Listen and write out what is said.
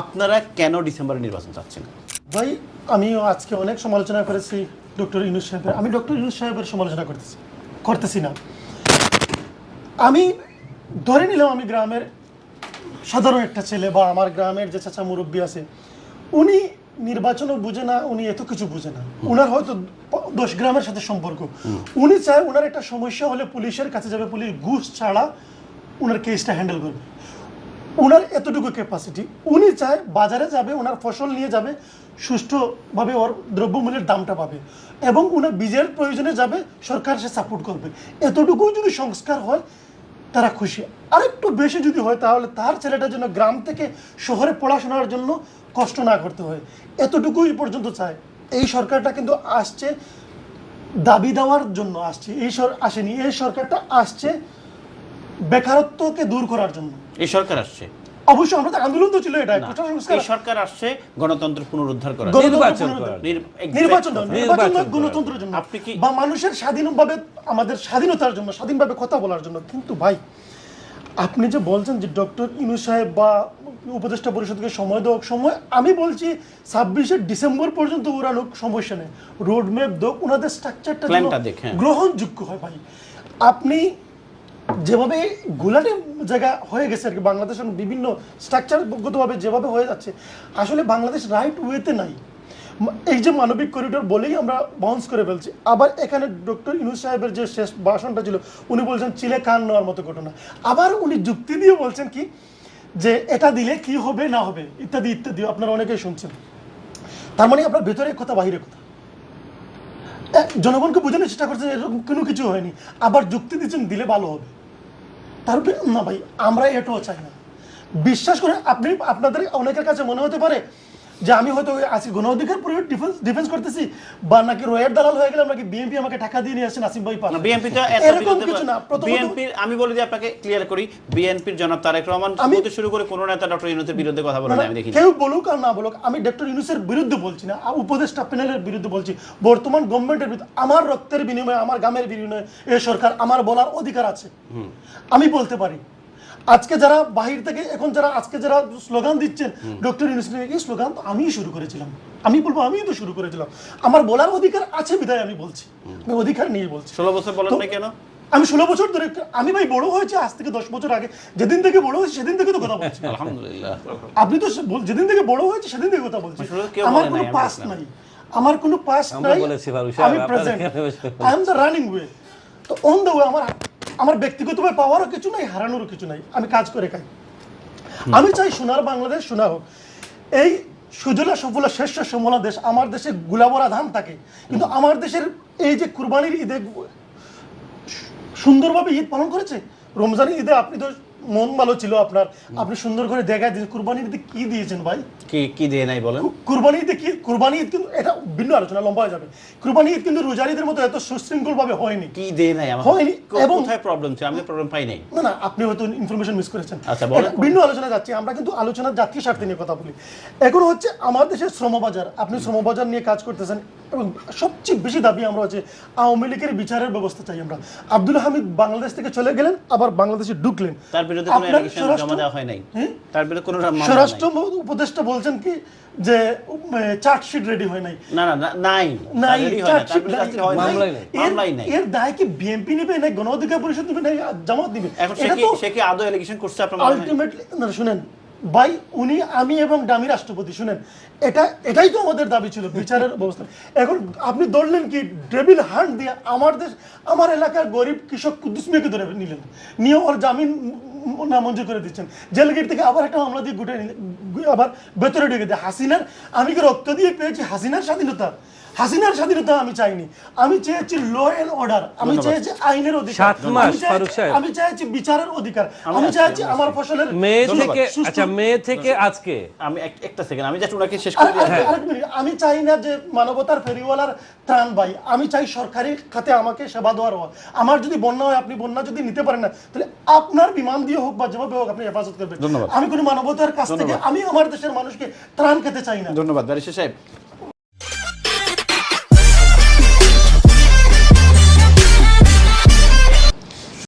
আপনারা কেন ডিসেম্বরে নির্বাচন চাচ্ছেন? ভাই আমিও আজকে অনেক সমালোচনা করেছি ডক্টর ইউনুস সাহেবের আমি ডক্টর ইউনুস সাহেবের সমালোচনা করতেছি করতেছি না। আমি ধরে নিলাম আমি গ্রামের সাধারণ একটা ছেলে বা আমার গ্রামের যে চাচা মুরব্বী আছে উনি নির্বাচনও বুঝে না উনি এত কিছু বুঝে না। উনার হয়তো দশ গ্রামের সাথে সম্পর্ক। উনি চায় ওনার একটা সমস্যা হলে পুলিশের কাছে যাবে পুলিশ ঘুষ ছাড়া ওনার কেসটা হ্যান্ডেল করবে। ওনার এতটুকু ক্যাপাসিটি উনি চায় বাজারে যাবে ওনার ফসল নিয়ে যাবে, সুষ্ঠুভাবে ওর দ্রব্যমূল্যের দামটা পাবে এবং ওনার বীজের প্রয়োজনে যাবে, সরকার সে সাপোর্ট করবে। এতটুকু যদি সংস্কার হয়, তারা খুশি। আরেকটু বেশি যদি হয়, তাহলে তার ছেলেটার জন্য গ্রাম থেকে শহরে পড়াশোনার জন্য কষ্ট না করতে হয়। এতটুকুই পর্যন্ত চায়। এই সরকারটা কিন্তু আসছে, দাবি দেওয়ার জন্য আসছে। এই সর আসেনি। এই সরকারটা আসছে বেকারত্বকে দূর করার জন্য। এই সরকার আসছে। অবশ্যই আমরা তো আন্দোলন তো ছিল এটা সংস্কার। এই সরকার আসছে গণতন্ত্র পুনরুদ্ধার। করার। নির- নির্বাচন নির্বাচন নির্বাচন গণতন্ত্রের জন্য। আপনি কি- বা মানুষের স্বাধীনভাবে আমাদের স্বাধীনতার জন্য স্বাধীনভাবে কথা বলার জন্য। কিন্তু ভাই আপনি যে বলছেন যে ডক্টর ইনু সাহেব বা উপদেষ্টা পরিষদকে সময় দেওয়া সময় আমি বলছি ছাব্বিশে ডিসেম্বর পর্যন্ত ওরা লোক সমস্যা নেই রোড ম্যাপ দোক ওনাদের স্ট্রাকচারটা হ্যাঁ। গ্রহণযোগ্য হয় ভাই। আপনি যেভাবে গোলাটি জায়গা হয়ে গেছে আর কি বাংলাদেশের বিভিন্ন স্ট্রাকচারগতভাবে যেভাবে হয়ে যাচ্ছে, আসলে বাংলাদেশ রাইট ওয়েতে নাই। এই যে মানবিক করিডোর বলেই আমরা বাউন্স করে ফেলছি। আবার এখানে ডক্টর ইনু সাহেবের যে শেষ ভাষণটা ছিল, উনি বলছেন চিলে কান নেওয়ার মতো ঘটনা। আবার উনি যুক্তি দিয়ে বলছেন কি, যে এটা দিলে কি হবে, না হবে, ইত্যাদি ইত্যাদি, আপনারা অনেকেই শুনছেন। তার মানে আপনার ভেতরে কথা, বাহিরে কথা। জনগণকে বোঝানোর চেষ্টা করছেন এরকম কোনো কিছু হয়নি। আবার যুক্তি দিচ্ছেন, দিলে ভালো হবে। তারপরে না ভাই, আমরা এটাও চাই না। বিশ্বাস করে আপনি, আপনাদের অনেকের কাছে মনে হতে পারে যে আমি হয়তো আসি গণ অধিকার পরিষদ ডিফেন্স ডিফেন্স করতেছি বা নাকি রয়ের দালাল হয়ে গেলাম নাকি বিএনপি আমাকে টাকা দিয়ে নিয়ে আসছেন আসিফ ভাই পাশ বিএনপি তো এরকম কিছু না বিএনপির আমি বলে দিই আপনাকে ক্লিয়ার করি বিএনপির জনাব তারেক রহমান হতে শুরু করে কোন নেতা ডক্টর ইউনুসের বিরুদ্ধে কথা বলে না, না না, আমি দেখি কেউ বলুক আর না বলুক আমি ডক্টর ইউনুসের বিরুদ্ধে বলছি না উপদেষ্টা প্যানেলের বিরুদ্ধে বলছি। বর্তমান গভর্নমেন্টের বিরুদ্ধে আমার রক্তের বিনিময়ে আমার গ্রামের বিনিময়ে এই সরকার আমার বলার অধিকার আছে। আমি বলতে পারি আজকে যারা বাহির থেকে এখন যারা আজকে যারা স্লোগান দিচ্ছেন ডক্টর এই স্লোগান তো আমিই শুরু করেছিলাম। আমি বলব আমিই তো শুরু করেছিলাম। আমার বলার অধিকার আছে বিধায় আমি বলছি। আমি অধিকার নিয়ে বলছি। ষোলো বছর বলেন না কেন? আমি ষোলো বছর ধরে আমি ভাই বড় হয়েছে আজ থেকে দশ বছর আগে। যেদিন থেকে বড় হয়েছে সেদিন থেকে তো কথা বলছি। আলহামদুলিল্লাহ। আপনি তো যেদিন থেকে বড় হয়েছে সেদিন থেকে কথা বলছি। আমার কোনো পাস নাই। আমার কোনো পাস নাই। আমি present I am the running way তো অন দ্য ওয়ে আমার আমার ব্যক্তিগতভাবে পাওয়ারও কিছু নাই, হারানোরও কিছু নাই। আমি কাজ করে খাই। আমি চাই সোনার বাংলাদেশ সোনা হোক এই সুজলা সফলা শ্রেষ্ঠ সমলা দেশ আমার দেশে গুলাবরা ধান থাকে। কিন্তু আমার দেশের এই যে কুরবানির ঈদে সুন্দরভাবে ঈদ পালন করেছে, রমজানের ঈদে আপনি তো মন ভালো ছিল আপনার। আপনি সুন্দর করে দেখা দিয়েছেন। কুরবানির ঈদে কি দিয়েছেন ভাই? কি কি দিয়ে নাই বলেন? কুরবানি ঈদে কি কুরবানি ঈদ কিন্তু এটা ভিন্ন আলোচনা লম্বা হয়ে যাবে। কুরবানি ঈদ কিন্তু রোজার ঈদের মতো এত সুশৃঙ্খল ভাবে হয়নি। কি দিয়ে নাই? আমার হয়নি, এবং- কোথায় প্রবলেম ছিল? আমি প্রবলেম পাই নাই। না না আপনি হয়তো ইনফরমেশন মিস করেছেন। আচ্ছা, বলেন। ভিন্ন আলোচনা যাচ্ছি। আমরা কিন্তু আলোচনা জাতীয় স্বার্থে নিয়ে কথা বলি। এখন হচ্ছে আমার দেশের শ্রমবাজার। আপনি শ্রমবাজার নিয়ে কাজ করতেছেন। এবং সবচেয়ে বেশি দাবি আমরা হচ্ছে আওয়ামী লীগের বিচারের ব্যবস্থা চাই আমরা। আব্দুল হামিদ বাংলাদেশ থেকে চলে গেলেন আবার বাংলাদেশে ঢুকলেন। তার বিরুদ্ধে কোনো অ্যালিগেশন স্বরাষ্ট্র- জমা দেওয়া হয় নাই। তার বিরুদ্ধে কোনো মামলা স্বরাষ্ট্র উপদেষ্টা বলছেন কি যে চার্জশিট রেডি হয় নাই। না না নাই। নাই চার্জশিট হয়। মামলাই। এর- দায় কি বিএনপি নেবে না গণ অধিকার পরিষদ নেবে না জামাত নেবে? এখন সে কি সে কি আদৌ করছে আপনার আলটিমেটলি না শুনেন ভাই, উনি, আমি এবং দামি রাষ্ট্রপতি, শুনেন, এটা, এটাই তো আমাদের দাবি ছিল, বিচারের ব্যবস্থা। এখন আপনি ধরলেন কি, ডেভিল হান্ট দিয়ে আমার দেশ, আমার এলাকার গরিব কৃষক কুদ্দুস মেয়েকে ধরে নিলেন। নিয়ে ওর জামিন নামঞ্জুর করে দিচ্ছেন। জেল গেট থেকে আবার একটা মামলা দিয়ে গুটে আবার ভেতরে ঢুকে দিয়ে। হাসিনার আমি কি রক্ত দিয়ে পেয়েছি? হাসিনার স্বাধীনতা? হাসিনার স্বাধীনতা আমি চাইনি। আমি চেয়েছি ল এন্ড অর্ডার আমি চেয়েছি আইনের অধিকার। আমি চাইছি- বিচারের অধিকার। আমি চাইছি আমার ফসলের মে থেকে আচ্ছা মে থেকে আজকে? আমি একটা সেকেন্ড আমি জাস্ট ওনাকে শেষ করে দিই আমি চাই না যে মানবতার ফেরিওয়ালার ত্রাণ ভাই আমি চাই সরকারি খাতে আমাকে সেবা দেওয়ার হওয়া। আমার যদি বন্যা হয় আপনি বন্যা যদি নিতে পারেন না তাহলে আপনার বিমান দিয়ে হোক বা যেভাবে হোক আপনি হেফাজত করবেন। ধন্যবাদ। আমি কোনো মানবতার কাছ থেকে আমি আমার দেশের মানুষকে ত্রাণ খেতে চাই না। ধন্যবাদ। সাহেব